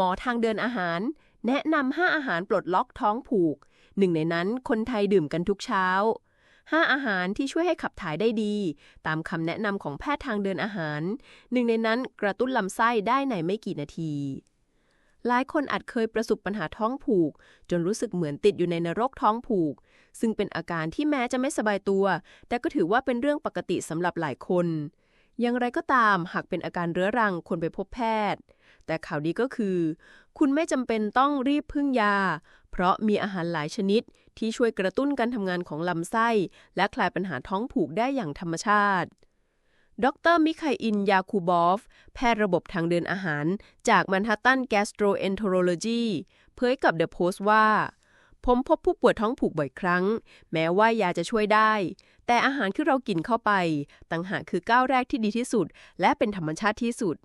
หมอทางเดินอาหาร แนะนำห้าอาหารปลดล็อกท้องผูก หนึ่งในนั้นคนไทยดื่มกันทุกเช้าห้าอาหารที่ช่วยให้ขับถ่ายได้ดี ตามคำแนะนำของแพทย์ทางเดินอาหาร หนึ่งในนั้นกระตุ้นลำไส้ได้ในไม่กี่นาที หลายคนอาจเคยประสบปัญหาท้องผูก จนรู้สึกเหมือนติดอยู่ในนรกท้องผูก ซึ่งเป็นอาการที่แม้จะไม่สบายตัว แต่ก็ถือว่าเป็นเรื่องปกติสำหรับหลายคน อย่างไรก็ตามหากเป็นอาการเรื้อรังควรไปพบแพทย์ แต่ข่าวดีก็คือ คุณไม่จำเป็นต้องรีบพึ่งยา เพราะมีอาหารหลายชนิดที่ช่วยกระตุ้นการทำงานของลำไส้ และคลายปัญหาท้องผูกได้อย่างธรรมชาติ ดรมิคาอิน ยาคูบอฟ แพทย์ระบบทางเดินอาหาร จาก Manhattan Gastroenterology เผยกับ The Post ว่า ผมพบผู้ป่วยท้องผูกบ่อยครั้ง แม้ว่ายาจะช่วยได้ แต่อาหารที่เรากินเข้าไปต่างหากคือก้าวแรกที่ดีที่สุด และเป็นธรรมชาติที่สุด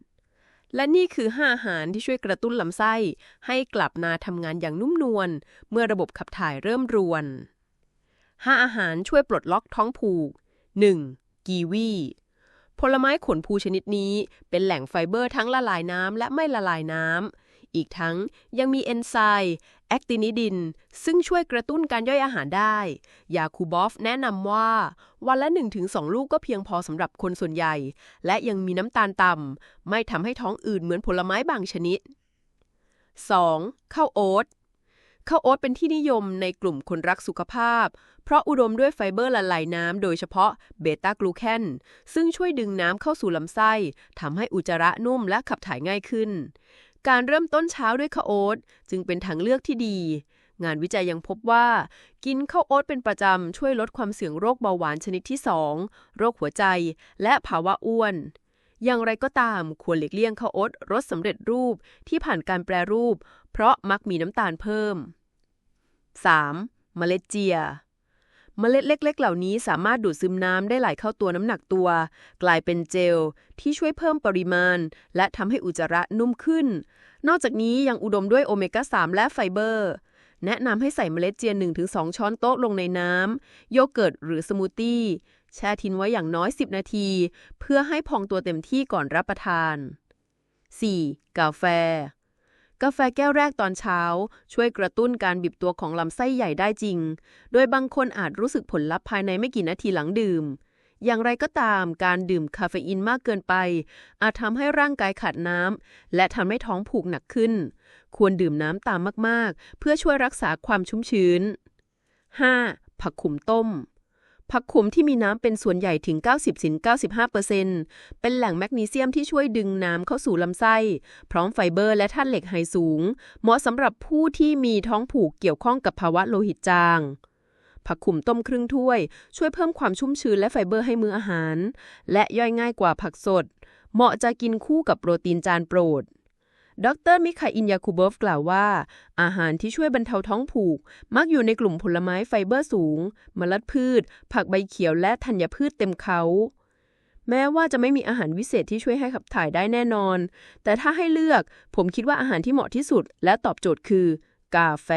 และนี่คือ 5 อาหารที่ช่วยกระตุ้นลำไส้ ให้กลับมาทำงานอย่างนุ่มนวลเมื่อระบบขับถ่ายเริ่มรวน 5 อาหารช่วยปลดล็อกท้องผูก 1. กีวีผลไม้ขนภูชนิดนี้เป็นแหล่งไฟเบอร์ทั้งละลายน้ำและไม่ละลายน้ำ อีกทั้งยังมีเอนไซม์แอคตินิดิน ซึ่งช่วยกระตุ้นการย่อยอาหารได้ ยาคูบอฟแนะนำว่า วันละ 1-2 ลูกก็เพียงพอสำหรับคนส่วนใหญ่ และยังมีน้ำตาลต่ำไม่ทำให้ท้องอืดเหมือนผลไม้บางชนิด 2. ข้าวโอ๊ตข้าวโอ๊ตเป็นที่นิยมในกลุ่มคนรักสุขภาพ เพราะอุดมด้วยไฟเบอร์ละลายน้ำโดยเฉพาะเบต้ากลูแคนซึ่งช่วยดึงน้ำเข้าสู่ลำไส้ทำให้อุจจาระนุ่มและขับถ่ายง่ายขึ้น การเริ่มต้นเช้าด้วยข้าวโอ๊ตจึงเป็นทางเลือกที่ดี งานวิจัยยังพบว่า กินข้าวโอ๊ตเป็นประจำ ช่วยลดความเสี่ยงโรคเบาหวานชนิดที่ 2 โรคหัวใจ และภาวะอ้วน อย่างไรก็ตามควรหลีกเลี่ยงข้าวโอ๊ตรสสำเร็จรูปที่ผ่านการแปรรูป เพราะมักมีน้ำตาลเพิ่ม 3. เมล็ดเจีย เมล็ดเล็ก ๆ เหล่านี้สามารถดูดซึมน้ำได้ไหลเข้าตัวน้ำหนักตัว กลายเป็นเจล ที่ช่วยเพิ่มปริมาณ และทำให้อุจจาระนุ่มขึ้น นอกจากนี้ยังอุดมด้วยโอเมก้า 3 และไฟเบอร์ แนะนำให้ใส่เมล็ดเจีย 1-2 ช้อนโต๊ะลงในน้ำโยเกิร์ตหรือสมูทตี้แช่ทิ้งไว้อย่างน้อย 10 นาที เพื่อให้พองตัวเต็มที่ก่อนรับประทาน 4. กาแฟ กาแฟแก้วแรกตอนเช้า ช่วยกระตุ้นการบีบตัวของลำไส้ใหญ่ได้จริง โดยบางคนอาจรู้สึกผลลัพธ์ภายในไม่กี่นาทีหลังดื่ม อย่างไรก็ตาม การดื่มคาเฟอีนมากเกินไป อาจทำให้ร่างกายขาดน้ำและทำให้ท้องผูกหนักขึ้น ควรดื่มน้ำตามมากๆ เพื่อช่วยรักษาความชุ่มชื้น 5. ผักขุมต้ม ผักขมที่มีน้ำเป็นส่วนใหญ่ถึง 90-95%เป็นแหล่งแมกนีเซียมที่ช่วยดึงน้ำเข้าสู่ลำไส้ พร้อมไฟเบอร์และธาตุเหล็กไฮสูง เหมาะสำหรับผู้ที่มีท้องผูกเกี่ยวข้องกับภาวะโลหิตจาง ผักขมต้มครึ่งถ้วย ช่วยเพิ่มความชุ่มชื้นและไฟเบอร์ให้มื้ออาหาร และย่อยง่ายกว่าผักสด เหมาะจะกินคู่กับโปรตีนจานโปรด ดรมิคาอินยาคูเบฟกล่าวว่า อาหารที่ช่วยบรรเทาท้องผูก มักอยู่ในกลุ่มผลไม้ไฟเบอร์สูงเมล็ดพืช ผักใบเขียวและธัญพืชเต็มเขา แม้ว่าจะไม่มีอาหารวิเศษที่ช่วยให้ขับถ่ายได้แน่นอน แต่ถ้าให้เลือก ผมคิดว่าอาหารที่เหมาะที่สุด และตอบโจทย์คือ กาแฟ